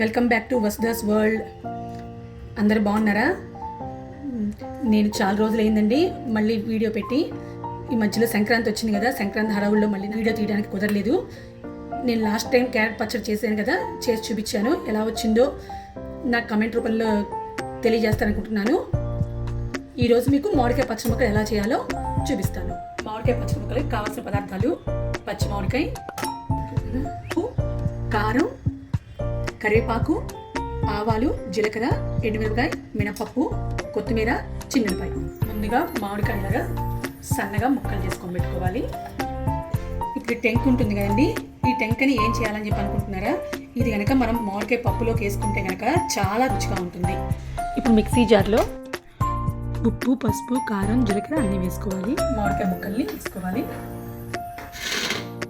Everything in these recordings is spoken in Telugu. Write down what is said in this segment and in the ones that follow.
Welcome back to Vasudas world అందరు బాగున్నారా? నేను చాలా రోజులు అయిందండి మళ్ళీ వీడియో పెట్టి ఈ మధ్యలో సంక్రాంతి వచ్చింది కదా సంక్రాంతి హడావుల్లో మళ్ళీ వీడియో తీయడానికి కుదరలేదు. నేను లాస్ట్ టైం క్యారెట్ పచ్చడి చేశాను కదా చేసి చూపించాను ఎలా వచ్చిందో నాకు కమెంట్ రూపంలో తెలియజేస్తాననుకుంటున్నాను. ఈరోజు మీకు మామిడికాయ పచ్చడి ముక్కలు ఎలా చేయాలో చూపిస్తాను. మామిడికాయ పచ్చడి ముక్కలకి కావాల్సిన పదార్థాలు పచ్చి మామిడికాయ కరివేపాకు ఆవాలు జీలకర్ర ఎండుమిరపకాయ మినపప్పు కొత్తిమీర చిన్నపాయ. ముందుగా మామిడికాయలాగా సన్నగా ముక్కలు చేసుకొని పెట్టుకోవాలి. ఇప్పుడు టెంక్ ఉంటుంది కదండి ఈ టెంకని ఏం చేయాలని చెప్పి అనుకుంటున్నారా? ఇది కనుక మనం మామిడికాయ పప్పులోకి వేసుకుంటే కనుక చాలా రుచిగా ఉంటుంది. ఇప్పుడు మిక్సీ జార్లో ఉప్పు పసుపు కారం జీలకర్ర అన్నీ వేసుకోవాలి. మామిడికాయ ముక్కల్ని వేసుకోవాలి.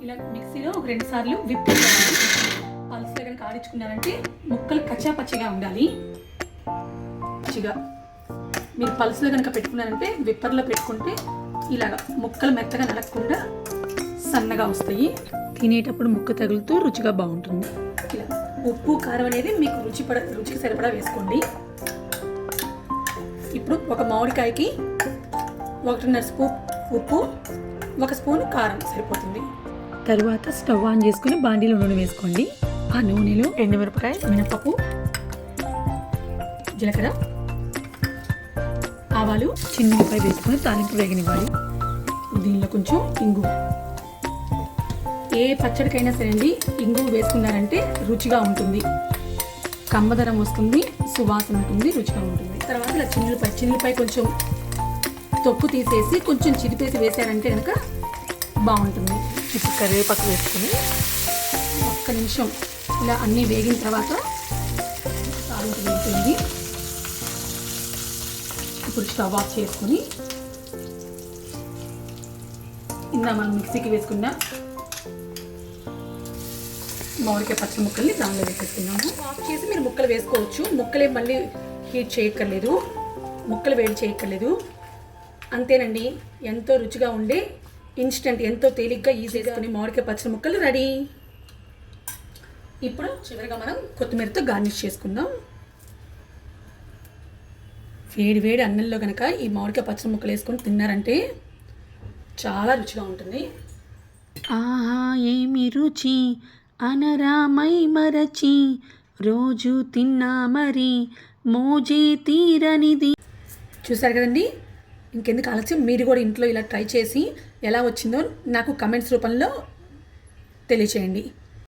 ఇలా మిక్సీలో ఒక రెండు సార్లు విప్పుకోవాలి కనుక ఆడించుకున్నారంటే ముక్కలు కచ్చా పచ్చిగా ఉండాలి. పచ్చిగా. మీరు పల్స్లో కనుక పెట్టుకున్నారంటే విప్పర్లో పెట్టుకుంటే ఇలాగ ముక్కలు మెత్తగా నలగకుండా సన్నగా వస్తాయి. తినేటప్పుడు ముక్క తగులుతూ రుచిగా బాగుంటుంది. ఇలా ఉప్పు కారం అనేది మీకు రుచి పడ రుచికి సరిపడా వేసుకోండి. ఇప్పుడు ఒక మామిడికాయకి ఒకటిన్నర స్పూన్ ఉప్పు ఒక స్పూన్ కారం సరిపోతుంది. తరువాత స్టవ్ ఆన్ చేసుకుని బాండీలో నూనె వేసుకోండి. ఆ నూనెలో ఎండుమిరపకాయ మినపప్పు జీలకర్ర ఆవాలు చిన్నపాయ వేసుకొని తాలింపు వేగనివ్వాలి. దీనిలో కొంచెం ఇంగు. ఏ పచ్చడికైనా సరే అండి ఇంగు వేసుకున్నారంటే రుచిగా ఉంటుంది. కమ్మదనం వస్తుంది సువాసన ఉంటుంది రుచిగా ఉంటుంది. తర్వాత ఇలా చిన్నులపై చిన్నులపై కొంచెం తొక్కు తీసేసి కొంచెం చిరిపేసి వేసారంటే కనుక బాగుంటుంది. ఇప్పుడు కరివేపాకు వేసుకుని ఒక్క నిమిషం. ఇలా అన్నీ వేగిన తర్వాత తాలింపు వేస్తుంది ఇప్పుడు స్టవ్ ఆఫ్ చేసుకుని ఇందా మనం మిక్సీకి వేసుకున్న మామిడికాయ పచ్చి ముక్కల్ని దానిలో వేసేసుకున్నాము ఆఫ్ చేసి మీరు ముక్కలు వేసుకోవచ్చు. ముక్కలే మళ్ళీ హీట్ చేయక్కర్లేదు. ముక్కలు వేడి చేయక్కర్లేదు. అంతేనండి. ఎంతో రుచిగా ఉండే ఇన్స్టెంట్ ఎంతో తేలిగ్గా ఈజీగా కొన్ని మామిడికాయ పచ్చడి ముక్కలు రెడీ. ఇప్పుడు చివరిగా మనం కొత్తిమీరతో గార్నిష్ చేసుకుందాం. వేడి వేడి అన్నంలో కనుక ఈ మామిడికాయ పచ్చడి ముక్కలు వేసుకొని తిన్నారంటే చాలా రుచిగా ఉంటుంది. ఆహా ఏమి రుచి? అనరామై మరచి రోజు తిన్నా మరి మోజే తీరనిది. చూసారు కదండి? ఇంకెందుకు ఆలస్యం? మీరు కూడా ఇంట్లో ఇలా ట్రై చేసి ఎలా వచ్చిందో నాకు కమెంట్స్ రూపంలో తెలియచేయండి.